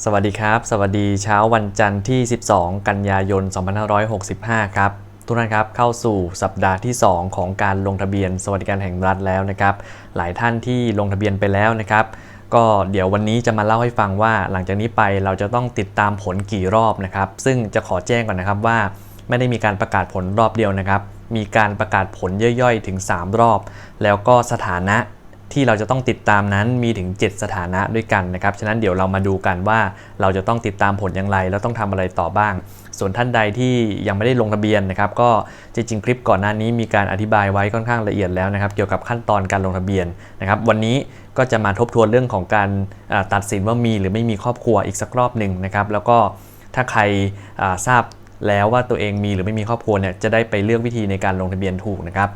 สวัสดีครับ สวัสดีเช้าวันจันทร์ที่ 12 กันยายน 2565 ครับ ทุกท่านครับเข้าสู่สัปดาห์ที่ 2 ของการลงทะเบียนสวัสดิการแห่งรัฐแล้วนะครับ หลายท่านที่ลงทะเบียนไปแล้วนะครับ ก็เดี๋ยววันนี้จะมาเล่าให้ฟังว่า หลังจากนี้ไปเราจะต้องติดตามผลกี่รอบนะครับ ซึ่งจะขอแจ้งก่อนนะครับว่า ไม่ได้มีการประกาศผลรอบเดียวนะครับ มีการประกาศผลย่อยๆ ถึง 3 รอบ แล้วก็สถานะ ที่เราจะต้องติดตามนั้นมีถึง 7 สถานะด้วยกันนะครับ ฉะนั้นเดี๋ยวเรามาดูกันว่าเราจะต้องติดตามผลอย่างไร แล้วต้องทำอะไรต่อบ้าง ส่วนท่านใดที่ยังไม่ได้ลงทะเบียนนะครับ ก็จริงๆคลิปก่อนหน้านี้มีการอธิบายไว้ค่อนข้างละเอียดแล้วนะครับ เกี่ยวกับขั้นตอนการลงทะเบียนนะครับ วันนี้ก็จะมาทบทวนเรื่องของการตัดสินว่ามีหรือไม่มีครอบครัวอีกสักรอบหนึ่งนะครับ แล้วก็ถ้าใครทราบแล้วว่าตัวเองมีหรือไม่มีครอบครัวเนี่ยจะได้ไปเลือกวิธีในการลงทะเบียนถูกนะครับ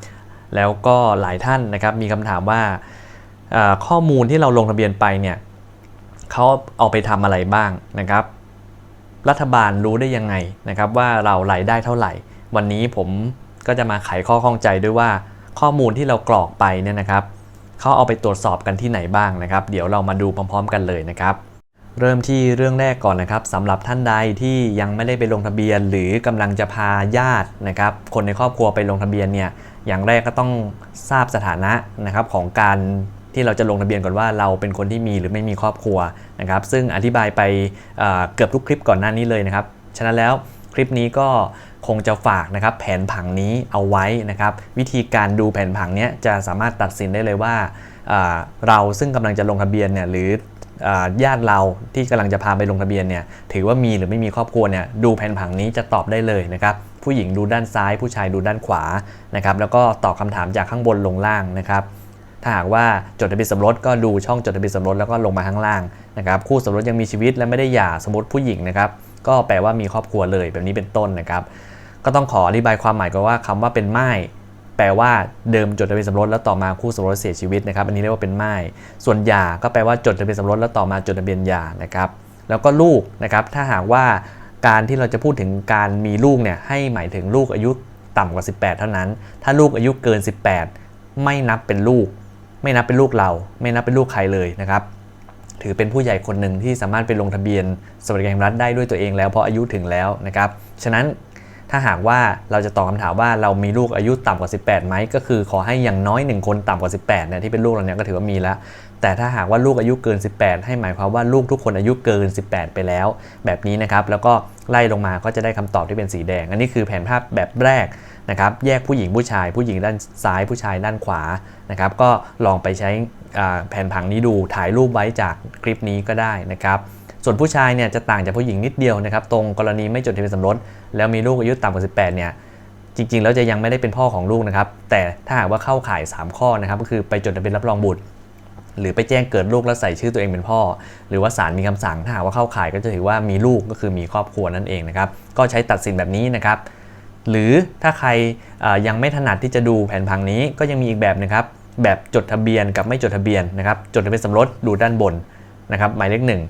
แล้วก็หลายท่านนะครับมีคำถามว่า ข้อมูลที่เราลงทะเบียนไปเนี่ยเขาเอาไปทำอะไรบ้างนะครับ รัฐบาลรู้ได้ยังไงนะครับ ว่าเรารายได้เท่าไหร่ วันนี้ผมก็จะมาไขข้อข้องใจด้วยว่าข้อมูลที่เรากรอกไปเนี่ยนะครับเขาเอาไปตรวจสอบกันที่ไหนบ้างนะครับ เดี๋ยวเรามาดูพร้อม ๆ กันเลยนะครับ เริ่มที่เรื่องแรกก่อนนะครับสำหรับท่านใดที่ยังไม่ได้ไปลงทะเบียน หรือกำลังจะพาญาตินะครับ คนในครอบครัวไปลงทะเบียนเนี่ยอย่างแรกก็ต้องทราบสถานะนะครับของการ ที่เราจะลงทะเบียนก่อนว่าเราเป็นคนที่มีหรือไม่มีครอบครัวนะครับ ซึ่งอธิบายไปเเกือบทุกคลิปก่อนหน้านี้เลยนะครับ ฉะนั้นแล้วคลิปนี้ก็คงจะฝากนะครับแผนผังนี้เอาไว้นะครับ วิธีการดูแผนผังนี้จะสามารถตัดสินได้เลยว่าเราซึ่งกำลังจะลงทะเบียนเนี่ยหรือญาติเราที่กำลังจะพาไปลงทะเบียนเนี่ยถือว่ามีหรือไม่มีครอบครัวเนี่ยดูแผนผังนี้จะตอบได้เลยนะครับผู้หญิงดูด้านซ้าย ผู้ชายดูด้านขวานะครับแล้วก็ตอบคำถามจากข้างบนลงล่างนะครับ ถ้าหากว่าจดทะเบียนสมรสก็ดูช่องจดทะเบียนสมรสแล้วก็ลงมาข้างล่างนะครับคู่สมรสยังมีชีวิตและไม่ได้หย่าสมมติผู้หญิงนะครับก็แปลว่ามีครอบครัวเลยแบบนี้เป็นต้นนะครับ ก็ต้องขออธิบายความหมายก่อนว่าคำว่าเป็นไม่ายแปลว่าเดิมจดทะเบียนสมรสแล้วต่อมาคู่สมรสเสียชีวิตนะครับ อันนี้เรียกว่าเป็นไม่ายส่วนหย่าก็แปลว่าจดทะเบียนสมรสแล้วต่อมาจดทะเบียนหย่านะครับแล้วก็ลูกนะครับถ้าหากว่าการที่เราจะพูดถึงการมีลูกเนี่ยให้หมายถึงลูกอายุต่ำกว่า 18 เท่านั้น ถ้าลูกอายุเกิน 18 ไม่นับเป็นลูก ไม่นับเป็นลูกเรา ไม่นับเป็นลูกใครเลยนะครับ ถือเป็นผู้ใหญ่คนหนึ่งที่สามารถไปลงทะเบียนสวัสดิการแห่งรัฐได้ด้วยตัวเองแล้วเพราะอายุถึงแล้วนะครับ ฉะนั้น ถ้าหากว่าเราจะตอบคำถามว่าเรามีลูกอายุต่ำกว่า 18ไหมก็คือขอให้อย่างน้อย 1 คนต่ำกว่า 18เนี่ยที่เป็นลูกเราเนี่ยก็ถือว่ามีแล้วแต่ถ้าหากว่าลูกอายุเกิน 18 ให้หมายความว่าลูกทุกคนอายุเกิน 18 ไปแล้ว แบบนี้นะครับ แล้วก็ไล่ลงมาก็จะได้คำตอบที่เป็นสีแดง อันนี้คือแผนภาพแบบแรกนะครับ แยกผู้หญิงผู้ชาย ผู้หญิงด้านซ้ายผู้ชายด้านขวานะครับ ก็ลองไปใช้แผนผังนี้ดูถ่ายรูปไว้จากคลิปนี้ก็ได้นะครับ ส่วนผู้ชายเนี่ยจะต่างจากผู้หญิงนิดเดียวนะครับตรงกรณีไม่จดทะเบียนสมรสแล้วมีลูกอายุต่ำกว่า 18 เนี่ยจริงๆแล้วจะยังไม่ได้เป็นพ่อของลูกนะครับแต่ถ้าหากว่าเข้าข่าย 3 ข้อนะครับก็คือไปจดทะเบียนรับรองบุตร หรือไปแจ้งเกิดลูกแล้วใส่ชื่อตัวเองเป็นพ่อ หรือว่าศาลมีคำสั่งถ้าหากว่าเข้าข่ายก็จะถือว่ามีลูกก็คือมีครอบครัวนั่นเองนะครับก็ใช้ตัดสินแบบนี้นะครับหรือถ้าใครยังไม่ถนัดที่จะดูแผนผังนี้ก็ยังมีอีกแบบนึงครับแบบจดทะเบียนกับไม่จดทะเบียนนะครับจดทะเบียนสมรสดูด้านบนนะครับหมายเลขหนึ่ง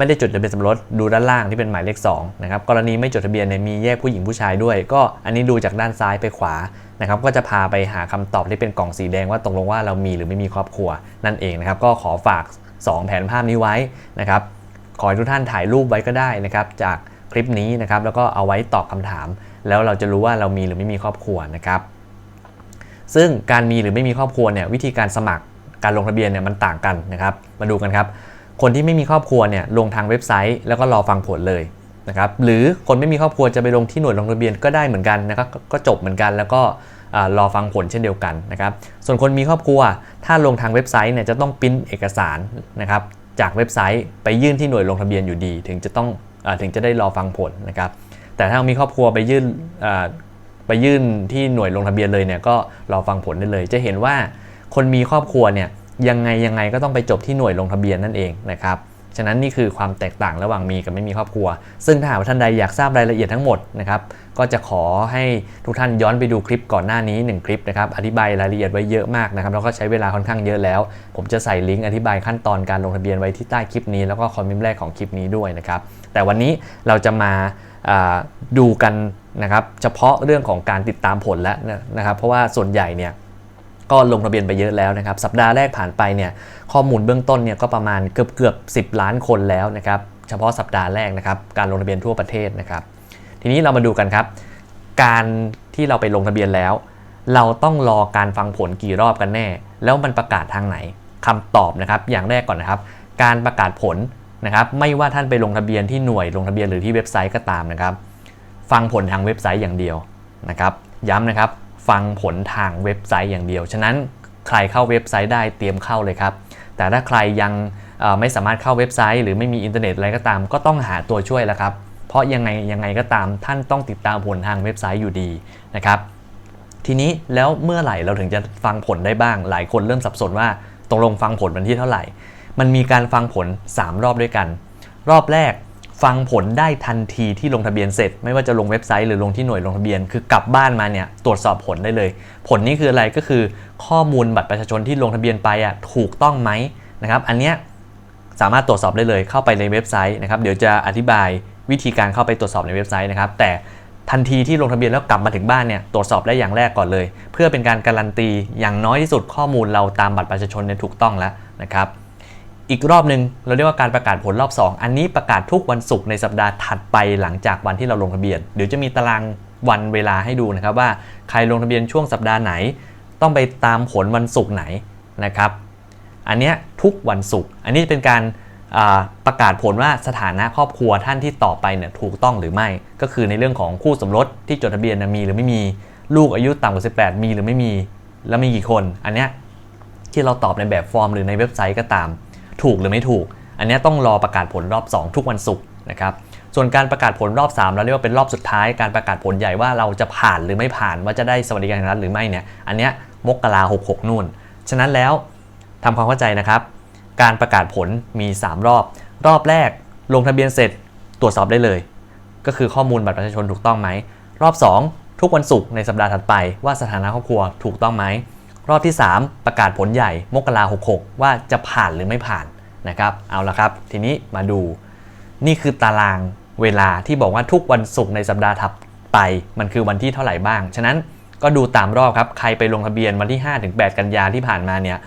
ไม่ได้จดทะเบียนสมรสดูด้านล่างที่เป็นหมายเลข2นะครับกรณีไม่จดทะเบียนเนี่ยมีแยกผู้หญิงผู้ชายด้วย ก็อันนี้ดูจากด้านซ้ายไปขวานะครับก็จะพาไปหาคำตอบที่เป็นกล่องสีแดงว่าตกลงว่าเรามีหรือไม่มีครอบครัวนั่นเองนะครับก็ขอฝาก 2 แผนภาพนี้ไว้นะครับขอให้ทุกท่านถ่ายรูปไว้ก็ได้นะครับจากคลิปนี้นะครับแล้วก็เอาไว้ตอบคำถาม แล้วเราจะรู้ว่าเรามีหรือไม่มีครอบครัวนะครับซึ่งการมีหรือไม่มีครอบครัวเนี่ยวิธีการสมัครการลงทะเบียนเนี่ยมันต่างกันนะครับ มาดูกันครับ คนที่ไม่มีครอบครัวเนี่ยลงทางเว็บไซต์ แล้วก็รอฟังผลเลยนะครับหรือคนไม่มีครอบครัวจะไปลงที่หน่วยลงทะเบียนก็ได้เหมือนกันนะครับก็จบเหมือนกันแล้วก็รอฟังผลเช่นเดียวกันนะครับส่วนคนมีครอบครัว ถ้าลงทางเว็บไซต์เนี่ยจะต้องปริ้นเอกสารนะครับจากเว็บไซต์ไปยื่นที่หน่วยลงทะเบียนอยู่ดี ถึงจะต้องอถึงจะได้รอฟังผลนะครับแต่ถ้ามีครอบครัวไปยื่นไปยื่นที่หน่วยลงทะเบียนเลยเนี่ยก็รอฟังผลได้เลย จะเห็นว่าคนมีครอบครัวเนี่ย ยังไงยังไงก็ต้องไปจบที่หน่วยลงทะเบียนนั่นเองนะครับฉะนั้นนี่คือความแตกต่างระหว่างมีกับไม่มีครอบครัว ซึ่งถ้าหากว่าท่านใดอยากทราบรายละเอียดทั้งหมดนะครับก็จะขอให้ทุกท่านย้อนไปดูคลิปก่อนหน้านี้ 1 คลิปนะครับอธิบายรายละเอียดไว้เยอะมากนะครับแล้วก็ใช้เวลาค่อนข้างเยอะแล้ว ผมจะใส่ลิงก์อธิบายขั้นตอนการลงทะเบียนไว้ที่ใต้คลิปนี้แล้วก็คอมเมนต์แรกของคลิปนี้ด้วยนะครับแต่วันนี้เราจะมาอ่าดูกันนะครับเฉพาะเรื่องของการติดตามผลแล้วนะครับเพราะว่าส่วนใหญ่เนี่ย ก็ลงทะเบียนไปเยอะแล้วนะครับ สัปดาห์แรกผ่านไปเนี่ยข้อมูลเบื้องต้นเนี่ยก็ประมาณเกือบเกือบ10 ล้านคนแล้วนะครับเฉพาะสัปดาห์แรกนะครับการลงทะเบียนทั่วประเทศนะครับ ทีนี้เรามาดูกันครับ การที่เราไปลงทะเบียนแล้ว เราต้องรอการฟังผลกี่รอบกันแน่ แล้วมันประกาศทางไหนคำตอบนะครับอย่างแรกก่อนนะครับ การประกาศผลนะครับไม่ว่าท่านไปลงทะเบียนที่หน่วยลงทะเบียนหรือที่เว็บไซต์ก็ตามนะครับ ฟังผลทางเว็บไซต์อย่างเดียวนะครับ ย้ำนะครับ ฟังผลทางเว็บไซต์อย่างเดียว ฉะนั้นใครเข้าเว็บไซต์ได้เตรียมเข้าเลยครับ แต่ถ้าใครยังไม่สามารถเข้าเว็บไซต์ หรือไม่มีอินเทอร์เน็ตอะไรก็ตาม ก็ต้องหาตัวช่วยแล้วครับ เพราะยังไงยังไงก็ตามท่านต้องติดตามผลทางเว็บไซต์อยู่ดีนะครับ ทีนี้แล้วเมื่อไหร่เราถึงจะฟังผลได้บ้าง หลายคนเริ่มสับสนว่าตกลงฟังผลวันที่เท่าไหร่ มันมีการฟังผล 3 รอบด้วยกัน รอบแรก ฟังผลได้ทันทีที่ลงทะเบียนเสร็จ ไม่ว่าจะลงเว็บไซต์หรือลงที่หน่วยลงทะเบียน คือกลับบ้านมาเนี่ยตรวจสอบผลได้เลย ผลนี้คืออะไรก็คือข้อมูลบัตรประชาชนที่ลงทะเบียนไปอะถูกต้องไหมนะครับอันเนี้ยสามารถตรวจสอบได้เลยเข้าไปในเว็บไซต์นะครับเดี๋ยวจะอธิบายวิธีการเข้าไปตรวจสอบในเว็บไซต์นะครับแต่ทันทีที่ลงทะเบียนแล้วกลับมาถึงบ้านเนี่ยตรวจสอบได้อย่างแรกก่อนเลย เพื่อเป็นการการันตีอย่างน้อยที่สุดข้อมูลเราตามบัตรประชาชนเนี่ยถูกต้องแล้วนะครับ อีกรอบหนึ่งเราเรียกว่าการประกาศผลรอบ 2 อันนี้ประกาศทุกวันศุกร์ในสัปดาห์ถัดไปหลังจากวันที่เราลงทะเบียน เดี๋ยวจะมีตารางวันเวลาให้ดูนะครับว่าใครลงทะเบียนช่วงสัปดาห์ไหน ต้องไปตามผลวันศุกร์ไหนนะครับ อันเนี้ยทุกวันศุกร์อันนี้เป็นการประกาศผลว่าสถานะครอบครัวท่านที่ต่อไปเนี่ยถูกต้องหรือไม่ ก็คือในเรื่องของคู่สมรสที่จดทะเบียนมีหรือไม่มีลูกอายุต่ำกว่า 18 มีหรือไม่มี แล้วมีกี่คน อันเนี้ยที่เราตอบในแบบฟอร์มหรือในเว็บไซต์ก็ตาม ถูกหรือไม่ถูก อันนี้ต้องรอประกาศผลรอบ 2 ทุกวันศุกร์นะครับส่วนการประกาศผลรอบ3เราเรียกว่าเป็นรอบสุดท้ายการประกาศผลใหญ่ว่าเราจะผ่านหรือไม่ผ่านว่าจะได้สวัสดิการแห่งรัฐหรือไม่เนี่ยอันเนี้ยมกราหกหกนู่น ฉะนั้นแล้วทำความเข้าใจนะครับ การประกาศผลมี 3 รอบ รอบแรกลงทะเบียนเสร็จตรวจสอบได้เลย ก็คือข้อมูลบัตรประชาชนถูกต้องไหม รอบ 2 ทุกวันศุกร์ในสัปดาห์ถัดไปว่าสถานะครอบครัวถูกต้องไหม รอบที่ 3 ประกาศผลใหญ่มกราหกหกว่าจะผ่านหรือไม่ผ่านนะครับเอาละครับทีนี้มาดู นี่คือตารางเวลาที่บอกว่าทุกวันศุกร์ในสัปดาห์ถัดไปมันคือวันที่เท่าไหร่บ้าง ฉะนั้นก็ดูตามรอบครับ ใครไปลงทะเบียนวันที่ 5-8 กันยาที่ผ่านมาเนี่ย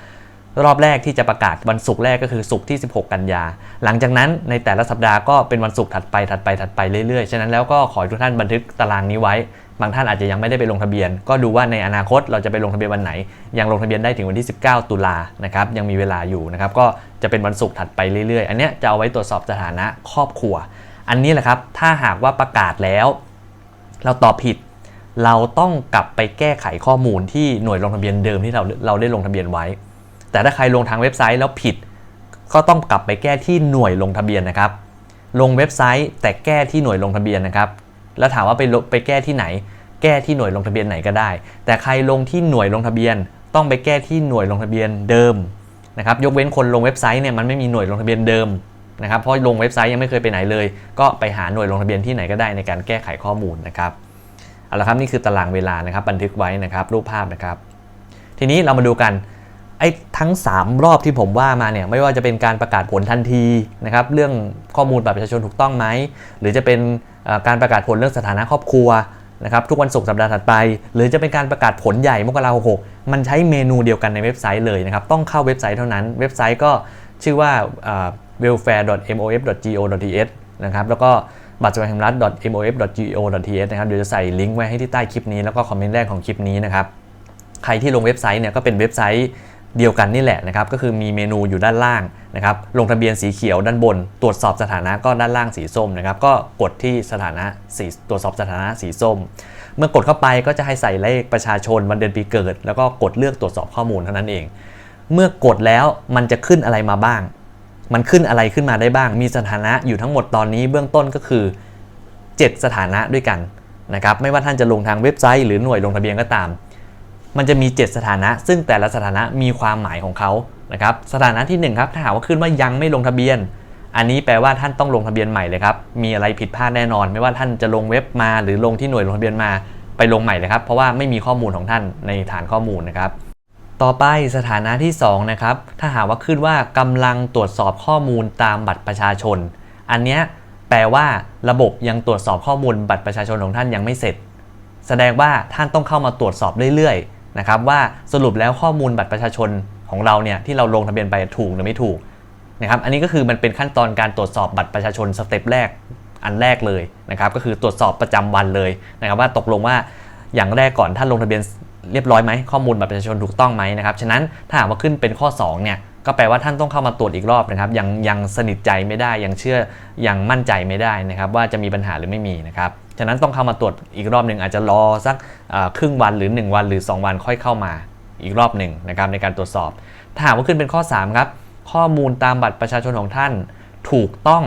รอบแรกที่จะประกาศวันศุกร์แรกก็คือศุกร์ที่ 16 กันยา หลังจากนั้นในแต่ละสัปดาห์ก็เป็นวันศุกร์ถัดไปถัดไปถัดไปเรื่อยๆ ฉะนั้นแล้วก็ขอให้ทุกท่านบันทึกตารางนี้ไว้ บางท่านอาจจะยังไม่ได้ไปลงทะเบียน ก็ดูว่าในอนาคตเราจะไปลงทะเบียนวันไหน ยังลงทะเบียนได้ถึงวันที่ 19 ตุลานะครับยังมีเวลาอยู่นะครับก็จะเป็นวันศุกร์ถัดไปเรื่อยๆ อันเนี้ยจะเอาไว้ตรวจสอบสถานะครอบครัว อันนี้แหละครับถ้าหากว่าประกาศแล้ว เราตอบผิด เราต้องกลับไปแก้ไขข้อมูลที่หน่วยลงทะเบียนเดิมที่เราเราได้ลงทะเบียนไว้ แต่ถ้าใครลงทางเว็บไซต์แล้วผิด ก็ต้องกลับไปแก้ที่หน่วยลงทะเบียนนะครับลงเว็บไซต์แต่แก้ที่หน่วยลงทะเบียนนะครับ แล้วถามว่าไปไปแก้ที่ไหน แก้ที่หน่วยลงทะเบียนไหนก็ได้ แต่ใครลงที่หน่วยลงทะเบียน ต้องไปแก้ที่หน่วยลงทะเบียนเดิมนะครับยกเว้นคนลงเว็บไซต์เนี่ยมันไม่มีหน่วยลงทะเบียนเดิมนะครับเพราะลงเว็บไซต์ยังไม่เคยไปไหนเลย ก็ไปหาหน่วยลงทะเบียนที่ไหนก็ได้ในการแก้ไขข้อมูลนะครับเอาละครับนี่คือตารางเวลานะครับบันทึกไว้นะครับรูปภาพนะครับ ทีนี้เรามาดูกันไอ้ทั้ง 3 รอบที่ผมว่ามาเนี่ยไม่ว่าจะเป็นการประกาศผลทันทีนะครับเรื่องข้อมูลบัตรประชาชนถูกต้องไหมหรือจะเป็น การประกาศผลเรื่องสถานะครอบครัวนะครับทุกวันศุกร์สัปดาห์ถัดไป หรือจะเป็นการประกาศผลใหญ่มกราคม6มันใช้เมนูเดียวกันในเว็บไซต์เลยนะครับต้องเข้าเว็บไซต์เท่านั้น เว็บไซต์ก็ชื่อว่า welfare.mof.go.th นะครับแล้วก็บัตรสวัสดิการรัฐ .mof.go.th นะครับเดี๋ยวจะใส่ลิงก์ไว้ให้ที่ใต้คลิปนี้แล้วก็คอมเมนต์แรกของคลิปนี้นะครับใครที่ลงเว็บไซต์เนี่ยก็เป็นเว็บไซต์ เดียวกันนี่แหละนะครับก็คือมีเมนูอยู่ด้านล่างนะครับลงทะเบียนสีเขียวด้านบน ตรวจสอบสถานะก็ด้านล่างสีส้มนะครับก็กดที่สถานะสีตรวจสอบสถานะสีส้ม เมื่อกดเข้าไปก็จะให้ใส่เลขประชาชนวันเดือนปีเกิด แล้วก็กดเลือกตรวจสอบข้อมูลเท่านั้นเอง เมื่อกดแล้วมันจะขึ้นอะไรมาบ้าง มันขึ้นอะไรขึ้นมาได้บ้าง มีสถานะอยู่ทั้งหมดตอนนี้เบื้องต้นก็คือ 7 สถานะด้วยกันนะครับไม่ว่าท่านจะลงทางเว็บไซต์หรือหน่วยลงทะเบียนก็ตาม มันจะมี 7 สถานะ ซึ่งแต่ละสถานะมีความหมายของเขานะครับสถานะที่1ครับถ้าหากว่าขึ้นว่ายังไม่ลงทะเบียน อันนี้แปลว่าท่านต้องลงทะเบียนใหม่เลยครับมีอะไรผิดพลาดแน่นอน ไม่ว่าท่านจะลงเว็บมา หรือลงที่หน่วยลงทะเบียนมาไปลงใหม่เลยครับเพราะว่าไม่มีข้อมูลของท่านในฐานข้อมูลนะครับต่อไปสถานะที่2นะครับถ้าหากว่าขึ้นว่ากำลังตรวจสอบข้อมูลตามบัตรประชาชน อันเนี้ยแปลว่าระบบยังตรวจสอบข้อมูลบัตรประชาชนของท่านยังไม่เสร็จ แสดงว่าท่านต้องเข้ามาตรวจสอบเรื่อยๆ นะครับว่าสรุปแล้วข้อมูลบัตรประชาชนของเราเนี่ยที่เราลงทะเบียนไปถูกหรือไม่ถูกนะครับอันนี้ก็คือมันเป็นขั้นตอนการตรวจสอบบัตรประชาชนสเต็ปแรกอันแรกเลยนะครับก็คือตรวจสอบประจำวันเลยนะครับว่าตกลงว่าอย่างแรกก่อนท่านลงทะเบียนเรียบร้อยไหมข้อมูลบัตรประชาชนถูกต้องไหมนะครับฉะนั้นถ้าหากว่าขึ้นเป็นข้อ2เนี่ยก็แปลว่าท่านต้องเข้ามาตรวจอีกรอบนะครับยังยังสนิทใจไม่ได้ยังเชื่อยังมั่นใจไม่ได้นะครับว่าจะมีปัญหาหรือไม่มีนะครับ ฉะนั้นต้องเข้ามาตรวจอีกรอบหนึ่งอาจจะรอสักครึ่งวันหรือ 1 วันหรือ 2 วันค่อยเข้ามาอีกรอบหนึ่งนะครับในการตรวจสอบ ถ้าหากว่าขึ้นเป็นข้อ 3 ครับ ข้อมูลตามบัตรประชาชนของท่านถูกต้อง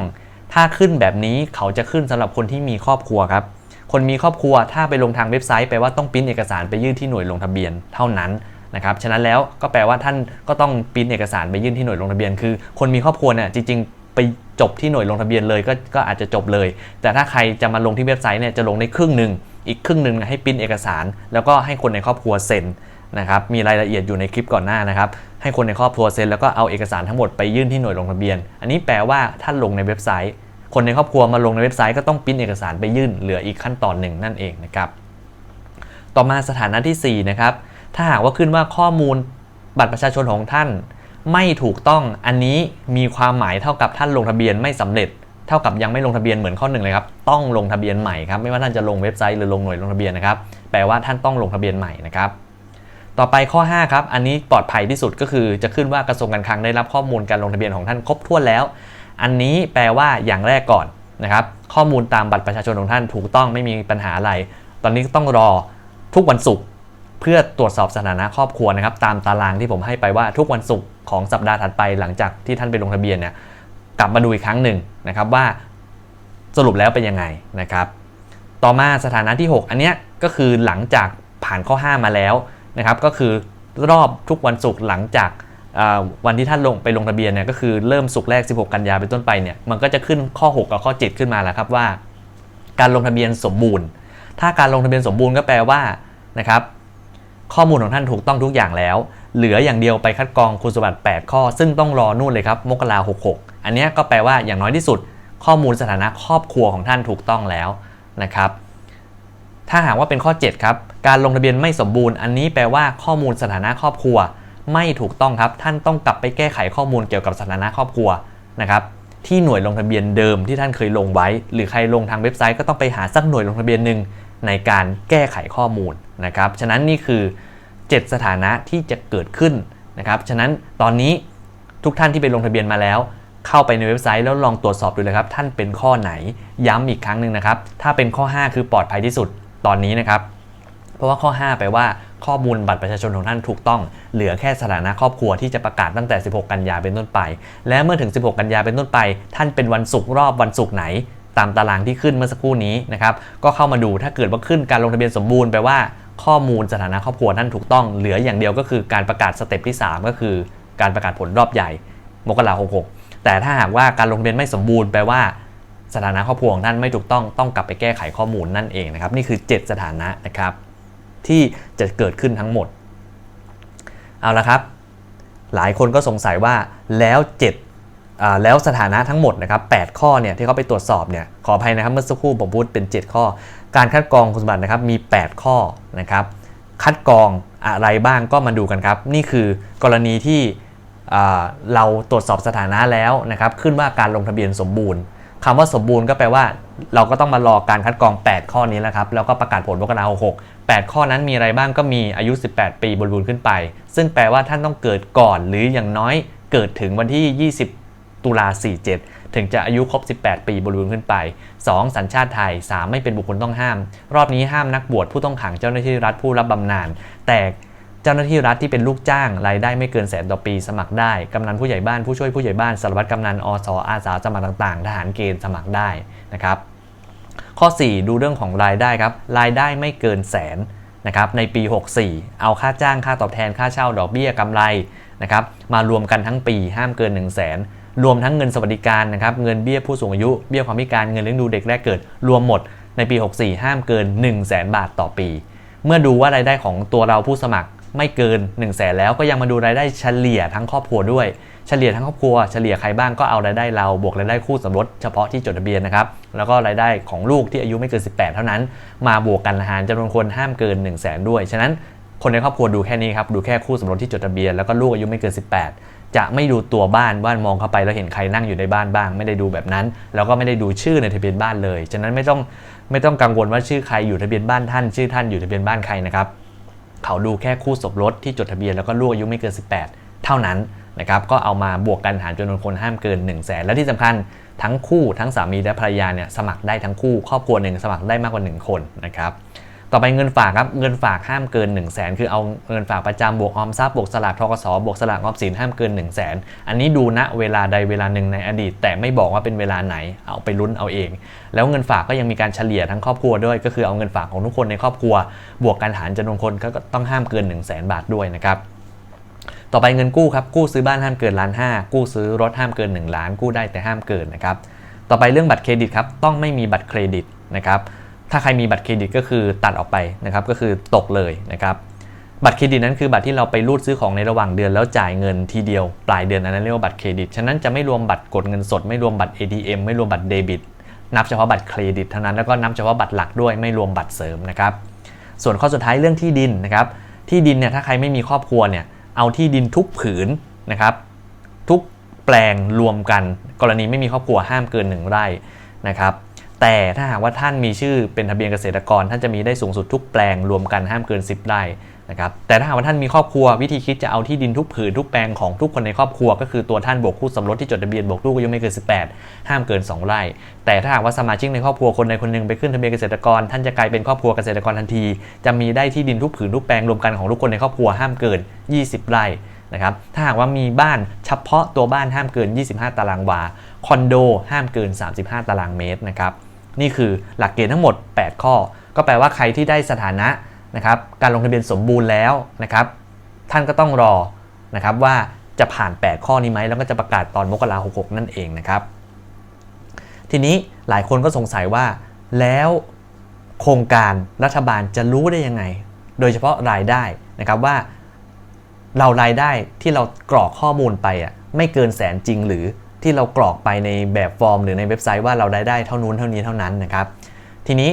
ถ้าขึ้นแบบนี้เขาจะขึ้นสำหรับคนที่มีครอบครัวครับ คนมีครอบครัวถ้าไปลงทางเว็บไซต์แปลว่าต้องปริ้นเอกสารไปยื่นที่หน่วยลงทะเบียนเท่านั้นนะครับฉะนั้นแล้วก็แปลว่าท่านก็ต้องปริ้นเอกสารไปยื่นที่หน่วยลงทะเบียนคือ คนมีครอบครัวเนี่ยจริงๆไป จบที่หน่วยลงทะเบียนเลยก็ก็อาจจะจบเลย แต่ถ้าใครจะมาลงที่เว็บไซต์เนี่ยจะลงได้ครึ่งหนึ่งอีกครึ่งหนึ่งให้ปิ้นเอกสาร แล้วก็ให้คนในครอบครัวเซ็นนะครับมีรายละเอียดอยู่ในคลิปก่อนหน้านะครับให้คนในครอบครัวเซ็นแล้วก็เอาเอกสารทั้งหมดไปยื่นที่หน่วยลงทะเบียน อันนี้แปลว่าท่านลงในเว็บไซต์ คนในครอบครัวมาลงในเว็บไซต์ก็ต้องปิ้นเอกสารไปยื่นเหลืออีกขั้นตอนหนึ่งนั่นเองนะครับต่อมาสถานะที่4นะครับถ้าหากว่าขึ้นว่าข้อมูลบัตรประชาชนของท่าน ไม่ถูกต้องอันนี้มีความหมายเท่ากับท่านลงทะเบียนไม่สำเร็จ เท่ากับยังไม่ลงทะเบียนเหมือนข้อหนึ่งเลยครับต้องลงทะเบียนใหม่ครับไม่ว่าท่านจะลงเว็บไซต์หรือลงหน่วยลงทะเบียนนะครับแปลว่าท่านต้องลงทะเบียนใหม่นะครับต่อไปข้อ 5 ครับ อันนี้ปลอดภัยที่สุดก็คือจะขึ้นว่ากระทรวงการคลังได้รับข้อมูลการลงทะเบียนของท่านครบถ้วนแล้ว อันนี้แปลว่าอย่างแรกก่อนนะครับ ข้อมูลตามบัตรประชาชนของท่านถูกต้องไม่มีปัญหาอะไร ตอนนี้ต้องรอทุกวันศุกร์ เพื่อตรวจสอบสถานะครอบครัวนะครับ ตามตารางที่ผมให้ไปว่าทุกวันศุกร์ของสัปดาห์ถัดไปหลังจากที่ท่านไปลงทะเบียนเนี่ยกลับมาดูอีกครั้งหนึ่งนะครับว่าสรุปแล้วเป็นยังไงนะครับ ต่อมาสถานะที่ 6 อันเนี้ยก็คือหลังจากผ่านข้อ 5 มาแล้วนะครับก็คือรอบทุกวันศุกร์หลังจากวันที่ท่านลงไปลงทะเบียนเนี่ยก็คือเริ่มศุกร์แรก 16 กันยาเป็นต้นไปเนี่ยมันก็จะขึ้นข้อ 6 กับข้อ 7 ขึ้นมาแล้วครับว่า การลงทะเบียนสมบูรณ์ ถ้าการลงทะเบียนสมบูรณ์ก็แปลว่านะครับ ข้อมูลของท่านถูกต้องทุกอย่างแล้ว เหลืออย่างเดียวไปคัดกรองคุณสมบัติ 8 ข้อ ซึ่งต้องรอนู่นเลยครับมกรา66อันนี้ก็แปลว่าอย่างน้อยที่สุด ข้อมูลสถานะครอบครัวของท่านถูกต้องแล้วนะครับ ถ้าหากว่าเป็นข้อ 7 ครับ การลงทะเบียนไม่สมบูรณ์ อันนี้แปลว่าข้อมูลสถานะครอบครัว ไม่ถูกต้องครับ ท่านต้องกลับไปแก้ไขข้อมูลเกี่ยวกับสถานะครอบครัวนะครับที่หน่วยลงทะเบียนเดิมที่ท่านเคยลงไว้ หรือใครลงทางเว็บไซต์ก็ต้องไปหาสักหน่วยลงทะเบียนหนึ่ง ในการแก้ไขข้อมูลนะครับ ฉะนั้นนี่คือ 7 สถานะที่จะเกิดขึ้นนะครับ ฉะนั้นตอนนี้ทุกท่านที่ไปลงทะเบียนมาแล้ว เข้าไปในเว็บไซต์แล้วลองตรวจสอบดูเลยครับ ท่านเป็นข้อไหนย้ำอีกครั้งหนึ่งนะครับ ถ้าเป็นข้อ 5 คือปลอดภัยที่สุดตอนนี้นะครับ เพราะว่าข้อ5แปว่าข้อมูลบัตรประชาชนของท่านถูกต้อง เหลือแค่สถานะครอบครัวที่จะประกาศตั้งแต่ 16 กันยาเป็นต้นไป และเมื่อถึง 16 กันยาเป็นต้นไป ท่านเป็นวันศุกร์รอบวันศุกร์ไหน ตามตารางที่ขึ้นเมื่อสักครู่นี้นะครับก็เข้ามาดูถ้าเกิดว่าขึ้นการลงทะเบียนสมบูรณ์แปลว่าข้อมูลสถานะครอบครัวท่านถูกต้องเหลืออย่างเดียวก็คือการประกาศสเต็ปที่ 3 ก็คือการประกาศผลรอบใหญ่ มกราคม66แต่ถ้าหากว่าการลงทะเบียนไม่สมบูรณ์แปลว่าสถานะครอบครัวของท่านไม่ถูกต้องต้องกลับไปแก้ไขข้อมูลนั่นเองนะครับนี่คือ 7 สถานะนะครับ ที่จะเกิดขึ้นทั้งหมด เอาละครับ หลายคนก็สงสัยว่าแล้ว 7 แล้วสถานะทั้งหมดนะครับ8ข้อเนี่ยที่เขาไปตรวจสอบเนี่ยขออภัยนะครับเมื่อสักครู่ผมพูดเป็น 7 ข้อ การคัดกรองคุณสมบัตินะครับมี 8 ข้อนะครับคัดกรองอะไรบ้างก็มาดูกันครับ นี่คือกรณีที่เราตรวจสอบสถานะแล้วนะครับขึ้นว่าการลงทะเบียนสมบูรณ์คำว่าสมบูรณ์ก็แปลว่า เราก็ต้องมารอการคัดกรอง 8 ข้อนี้แล้วครับแล้วก็ประกาศผลมกราคม66 8ข้อนั้นมีอะไรบ้างก็มีอายุ 18 ปีบริบูรณ์ขึ้นไป ซึ่งแปลว่าท่านต้องเกิดก่อนหรืออย่างน้อยเกิดถึงวันที่ 20 ตุลา 47 ถึงจะอายุครบ 18 ปีบริบูรณ์ขึ้นไป 2. สัญชาติไทย 3. ไม่เป็นบุคคลต้องห้าม รอบนี้ห้ามนักบวชผู้ต้องขังเจ้าหน้าที่รัฐผู้รับบำนาญแต่เจ้าหน้าที่รัฐที่เป็นลูกจ้างรายได้ไม่เกินแสนต่อปีสมัครได้ กำนันผู้ใหญ่บ้านผู้ช่วยผู้ใหญ่บ้านสารวัตรกำนันอสอาสาสมัครต่างๆ ทหารเกณฑ์สมัครได้นะครับข้อ 4 ดูเรื่องของรายได้ครับรายได้ไม่เกินแสนนะครับในปี 64 เอาค่าจ้างค่าตอบแทนค่าเช่าดอกเบี้ยกำไรนะครับมารวมกันทั้งปีห้ามเกิน 1 0 0 0 0แสน รวมทั้งเงินสวัสดิการนะครับเงินเบี้ยผู้สูงอายุเบี้ยความพิการเงินเลี้ยงดูเด็กแรกเกิด รวมหมดในปี 64 ห้ามเกิน 1 0 0 0 0แสนบาทต่อปี เมื่อดูว่ารายได้ของตัวเราผู้สมัครไม่เกิน 1 0 0 0 0แสนแล้วก็ยังมาดูรายได้เฉลี่ยทั้งครอบครัวด้วยเฉลี่ยทั้งครอบครัวเฉลี่ยใครบ้างก็เอารายได้เราบวกรายได้คู่สมรสเฉพาะที่จดทะเบียนนะครับแล้วก็รายได้ของลูกที่อายุไม่เกิน 18 เท่านั้น มาบวกกันหารจำนวนคนห้ามเกิน 1 0 0 0 0แสนด้วย ฉะนั้นคนในครอบครัวดูแค่นี้ครับดูแค่คู่สมรสที่จดทะเบียนแล้วก็ลูกอายุไม่เกิน 18 จะไม่ดูตัวบ้านว่ามองเข้าไปแล้วเห็นใครนั่งอยู่ในบ้านบ้าง ไม่ได้ดูแบบนั้น แล้วก็ไม่ได้ดูชื่อในทะเบียนบ้านเลย ฉะนั้นไม่ต้องไม่ต้องกังวลว่าชื่อใครอยู่ทะเบียนบ้านท่าน ชื่อท่านอยู่ทะเบียนบ้านใครนะครับเขาดูแค่คู่สมรสที่จดทะเบียนแล้วก็ลูกอายุไม่เกิน 18 เท่านั้นนะครับก็เอามาบวกกันหารจำนวนคนห้ามเกิน1 0 0 0 0แสนและที่สำคัญทั้งคู่ทั้งสามีและภรรยาเนี่ยสมัครได้ทั้งคู่ครอบครัวหนึ่งสมัครได้มากกว่า 1 คนนะครับ ต่อไปเงินฝากครับเงินฝากห้ามเกิน 1 0 0 0 0แสนคือเอาเงินฝากประจำบวกออมทรัพย์บวกสลากทกสบวกสลากออมสินห้ามเกิน 1 0 0 0 0แสนอันนี้ดูณเวลาใดเวลาหนึ่งในอดีต แต่ไม่บอกว่าเป็นเวลาไหนเอาไปลุ้นเอาเอง แล้วเงินฝากก็ยังมีการเฉลี่ยทั้งครอบครัวด้วย ก็คือเอาเงินฝากของทุกคนในครอบครัว บวกกันหารจำนวนคนก็ต้องห้ามเกิน 1 0 0 0 0แสนบาทด้วยนะครับต่อไปเงินกู้ครับกู้ซื้อบ้านห้ามเกินล้านห้ากู้ซื้อรถห้ามเกิน 1 ล้าน กู้ได้แต่ห้ามเกินนะครับต่อไปเรื่องบัตรเครดิตครับต้องไม่มีบัตรเครดิตนะครับ ถ้าใครมีบัตรเครดิตก็คือตัดออกไปนะครับก็คือตกเลยนะครับบัตรเครดิตนั้นคือบัตรที่เราไปรูดซื้อของในระหว่างเดือนแล้วจ่ายเงินทีเดียวปลายเดือนอันนั้นเรียกว่าบัตรเครดิต ฉะนั้นจะไม่รวมบัตรกดเงินสด ไม่รวมบัตร ATM ไม่รวมบัตรเดบิต นับเฉพาะบัตรเครดิตเท่านั้นแล้วก็นับเฉพาะบัตรหลักด้วยไม่รวมบัตรเสริมนะครับส่วนข้อสุดท้ายเรื่องที่ดินนะครับที่ดินเนี่ยถ้าใครไม่มีครอบครัวเนี่ยเอาที่ดินทุกผืนนะครับทุกแปลงรวมกัน กรณีไม่มีครอบครัวห้ามเกิน 1 ไร่นะครับ แต่ถ้าหากว่าท่านมีชื่อเป็นทะเบียนเกษตรกร ท่านจะมีได้สูงสุดทุกแปลงรวมกันห้ามเกิน 10ไร่นะครับแต่ถ้าหากว่าท่านมีครอบครัววิธีคิดจะเอาที่ดินทุกผืนทุกแปลงของทุกคนในครอบครัว ก็คือตัวท่านบวกคู่สมรสที่จดทะเบียนบวกลูกอายุไม่เกิน 18 ห้ามเกิน 2 ไร่ แต่ถ้าหากว่าสมาชิกในครอบครัวคนใดคนหนึ่งไปขึ้นทะเบียนเกษตรกร ท่านจะกลายเป็นครอบครัวเกษตรกรทันที จะมีได้ที่ดินทุกผืนทุกแปลงรวมกันของทุกคนในครอบครัวห้ามเกิน 20 ไร่นะครับถ้าหากว่ามีบ้านเฉพาะตัวบ้านห้ามเกิน 25 ตารางวาคอนโดห้ามเกิน 35 ตารางเมตรนะครับ นี่คือหลักเกณฑ์ทั้งหมด 8 ข้อ ก็แปลว่าใครที่ได้สถานะนะครับการลงทะเบียนสมบูรณ์แล้วนะครับท่านก็ต้องรอนะครับว่าจะผ่าน 8 ข้อนี้ไหมแล้วก็จะประกาศตอนมกราคม66นั่นเองนะครับ ทีนี้หลายคนก็สงสัยว่าแล้วโครงการรัฐบาลจะรู้ได้ยังไง โดยเฉพาะรายได้นะครับว่าเรารายได้ที่เรากรอกข้อมูลไปอะไม่เกินแสนจริงหรือ ที่เรากรอกไปในแบบฟอร์ม หรือในเว็บไซต์ว่าเราได้ได้เท่านู้นเท่านี้เท่านั้นนะครับ ทีนี้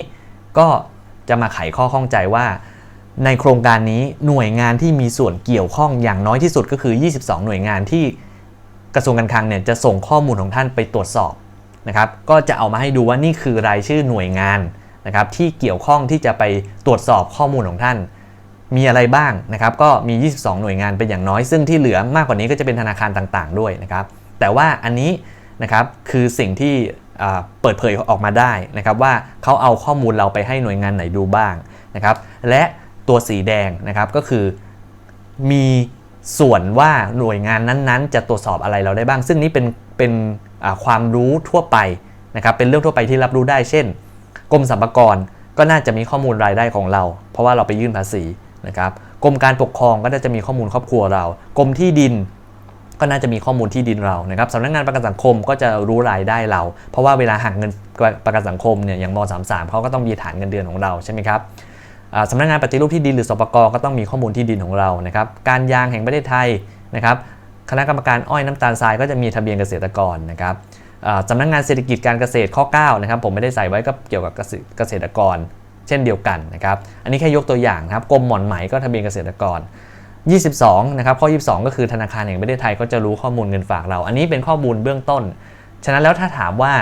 ก็จะมาไขข้อข้องใจว่า ในโครงการนี้หน่วยงานที่มีส่วนเกี่ยวข้องอย่างน้อยที่สุดก็คือ 22 หน่วยงานที่กระทรวงการคลังเนี่ยจะส่งข้อมูลของท่านไปตรวจสอบนะครับ ก็จะเอามาให้ดูว่านี่คือรายชื่อหน่วยงานนะครับที่เกี่ยวข้องที่จะไปตรวจสอบข้อมูลของท่าน มีอะไรบ้างนะครับ ก็มี 22 หน่วยงานเป็นอย่างน้อย ซึ่งที่เหลือมากกว่านี้ก็จะเป็นธนาคารต่างๆ ด้วยนะครับ แต่ว่าอันนี้นะครับคือสิ่งที่เปิดเผยออกมาได้นะครับว่าเขาเอาข้อมูลเราไปให้หน่วยงานไหนดูบ้างนะครับและตัวสีแดงนะครับก็คือมีส่วนว่าหน่วยงานนั้นๆ จะตรวจสอบอะไรเราได้บ้าง ซึ่งนี้เป็นเป็นความรู้ทั่วไปนะครับเป็นเรื่องทั่วไปที่รับรู้ได้ เช่นกรมสรรพากรก็น่าจะมีข้อมูลรายได้ของเรา เพราะว่าเราไปยื่นภาษีนะครับกรมการปกครองก็น่าจะมีข้อมูลครอบครัวเรา กรมที่ดิน ก็น่าจะมีข้อมูลที่ดินเรานะครับสำนักงานประกันสังคมก็จะรู้รายได้เรา เพราะว่าเวลาหักเงินประกันสังคมเนี่ยอย่างม .33 เขาก็ต้องมีฐานเงินเดือนของเราใช่ไหมครับสำนักงานปฏิรูปที่ดินหรือสปกก็ต้องมีข้อมูลที่ดินของเรานะครับการยางแห่งประเทศไทยนะครับคณะกรรมการอ้อยน้ำตาลทรายก็จะมีทะเบียนเกษตรกรนะครับสำนักงานเศรษฐกิจการเกษตรข้อ9นะครับผมไม่ได้ใส่ไว้ก็เกี่ยวกับเกษตรกร เช่นเดียวกันนะครับอันนี้แค่ยกตัวอย่างนะครับกรมหม่อนไหมก็ทะเบียนเกษตรกร 22 นะครับ ข้อ 22 ก็คือธนาคารแห่งประเทศไทยก็จะรู้ข้อมูลเงินฝากเรา อันนี้เป็นข้อมูลเบื้องต้น ฉะนั้นแล้วถ้าถามว่า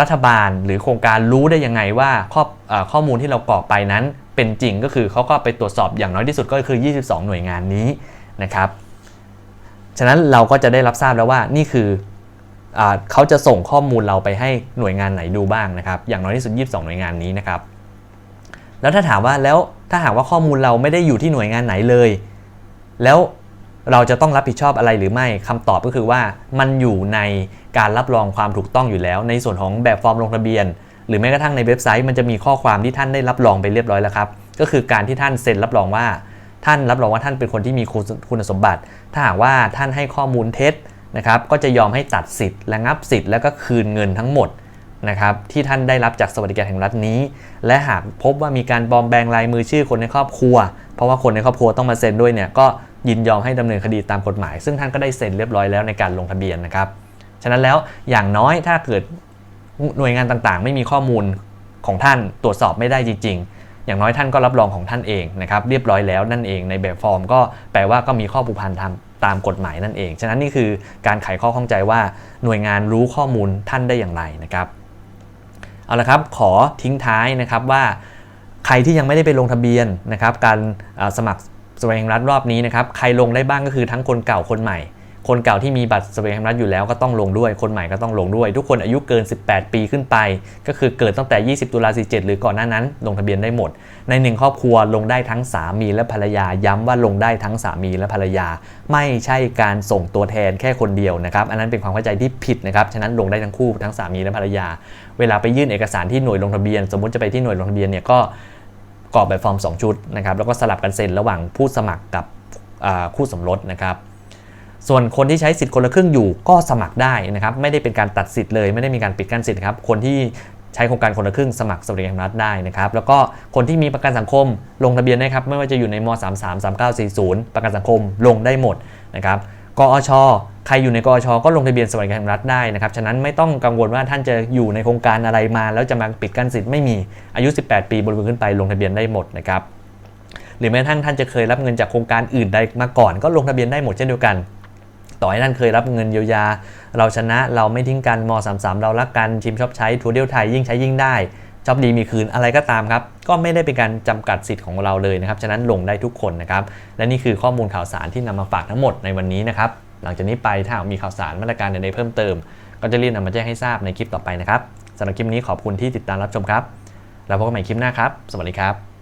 รัฐบาลหรือโครงการรู้ได้ยังไงว่าข้ออข้อมูลที่เรากรอกไปนั้นเป็นจริงก็คือเขาก็ไปตรวจสอบอย่างน้อยที่สุดก็คือ 22 หน่วยงานนี้นะครับ ฉะนั้นเราก็จะได้รับทราบแล้วว่านี่คืออเขาจะส่งข้อมูลเราไปให้หน่วยงานไหนดูบ้างนะครับ อย่างน้อยที่สุด 22 หน่วยงานนี้นะครับ แล้วถ้าถามว่าแล้วถ้าหากว่าข้อมูลเราไม่ได้อยู่ที่หน่วยงานไหนเลย แล้วเราจะต้องรับผิดชอบอะไรหรือไม่คำตอบก็คือว่ามันอยู่ในการรับรองความถูกต้องอยู่แล้ว ในส่วนของแบบฟอร์มลงทะเบียน หรือแม้กระทั่งในเว็บไซต์มันจะมีข้อความที่ท่านได้รับรองไปเรียบร้อยแล้วครับก็คือการที่ท่านเซ็นรับรองว่า ท่านรับรองว่าท่านเป็นคนที่มีคุณคุณสมบัติ ถ้าหากว่าท่านให้ข้อมูลเท็จนะครับก็จะยอมให้ตัดสิทธิ์ระงับสิทธิ์แล้วก็คืนเงินทั้งหมด นะครับที่ท่านได้รับจากสวัสดิการแห่งรัฐนี้ และหากพบว่ามีการปลอมแปลงลายมือชื่อคนในครอบครัว เพราะว่าคนในครอบครัวต้องมาเซ็นด้วยเนี่ยก็ยินยอมให้ดำเนินคดีตามกฎหมาย ซึ่งท่านก็ได้เซ็นเรียบร้อยแล้วในการลงทะเบียนนะครับฉะนั้นแล้วอย่างน้อยถ้าเกิดหน่วยงานต่างๆ ไม่มีข้อมูลของท่านตรวจสอบไม่ได้จริง ๆ อย่างน้อยท่านก็รับรองของท่านเองนะครับเรียบร้อยแล้วนั่นเองในแบบฟอร์ม ก็แปลว่าก็มีข้อผูกพันทางตามกฎหมายนั่นเอง ฉะนั้นนี่คือการไขข้อข้องใจว่าหน่วยงานรู้ข้อมูลท่านได้อย่างไรนะครับ เอาละครับขอทิ้งท้ายนะครับว่าใครที่ยังไม่ได้ไปลงทะเบียนนะครับการสมัครสวัสดิการแห่งรัฐรอบนี้นะครับใครลงได้บ้างก็คือทั้งคนเก่าคนใหม่ คนเก่าที่มีบัตรสวัสดิการแห่งรัฐอยู่แล้วก็ต้องลงด้วย คนใหม่ก็ต้องลงด้วย ทุกคนอายุเกิน 18 ปีขึ้นไป ก็คือเกิดตั้งแต่ 20 ตุลา47 หรือก่อนหน้านั้น ลงทะเบียนได้หมด ในหนึ่งครอบครัวลงได้ทั้งสามีและภรรยา ย้ำว่าลงได้ทั้งสามีและภรรยา ไม่ใช่การส่งตัวแทนแค่คนเดียวนะครับ อันนั้นเป็นความเข้าใจที่ผิดนะครับ ฉะนั้นลงได้ทั้งคู่ทั้งสามีและภรรยา เวลาไปยื่นเอกสารที่หน่วยลงทะเบียน สมมุติจะไปที่หน่วยลงทะเบียนเนี่ยก็กรอกแบบฟอร์ม 2 ชุดนะครับ แล้วก็สลับกันเซ็นระหว่างผู้สมัครกับคู่สมรสนะครับ ส่วนคนที่ใช้สิทธิ์คนละครึ่งอยู่ก็สมัครได้นะครับ ไม่ได้เป็นการตัดสิทธิ์เลย ไม่ได้มีการปิดกั้นสิทธิ์ครับ คนที่ใช้โครงการคนละครึ่งสมัครสวัสดิการแห่งรัฐได้นะครับ แล้วก็คนที่มีประกันสังคมลงทะเบียนได้ครับ ไม่ว่าจะอยู่ในม 33 3940 ประกันสังคมลงได้หมดนะครับกอชใครอยู่ในกอชก็ลงทะเบียนสวัสดิการแห่งรัฐได้นะครับ ฉะนั้นไม่ต้องกังวลว่าท่านจะอยู่ในโครงการอะไรมา แล้วจะมาปิดกั้นสิทธิ์ไม่มีอายุ 18 ปีบริบูรณ์ขึ้นไปลงทะเบียนได้หมดนะครับหรือแม้กระทั่งท่านจะเคยรับเงินจากโครงการอื่นใดมาก่อนก็ลงทะเบียนได้หมดเช่นเดียวกัน ต่อให้ท่านเคยรับเงินเยียวยา เราชนะเราไม่ทิ้งกันม 33 เรารักกันชิมชอบใช้ทัวร์เดียวไทยยิ่งใช้ยิ่งได้ชอบดีมีคืนอะไรก็ตามครับ ก็ไม่ได้เป็นการจำกัดสิทธิ์ของเราเลยนะครับ ฉะนั้นลงได้ทุกคนนะครับ และนี่คือข้อมูลข่าวสารที่นำมาฝากทั้งหมดในวันนี้นะครับ หลังจากนี้ไปถ้ามีข่าวสารมาตรการใดๆเพิ่มเติม ก็จะรีบนำมาแจ้งให้ทราบในคลิปต่อไปนะครับสำหรับคลิปนี้ขอบคุณที่ติดตามรับชมครับ แล้วพบกันใหม่คลิปหน้าครับ สวัสดีครับ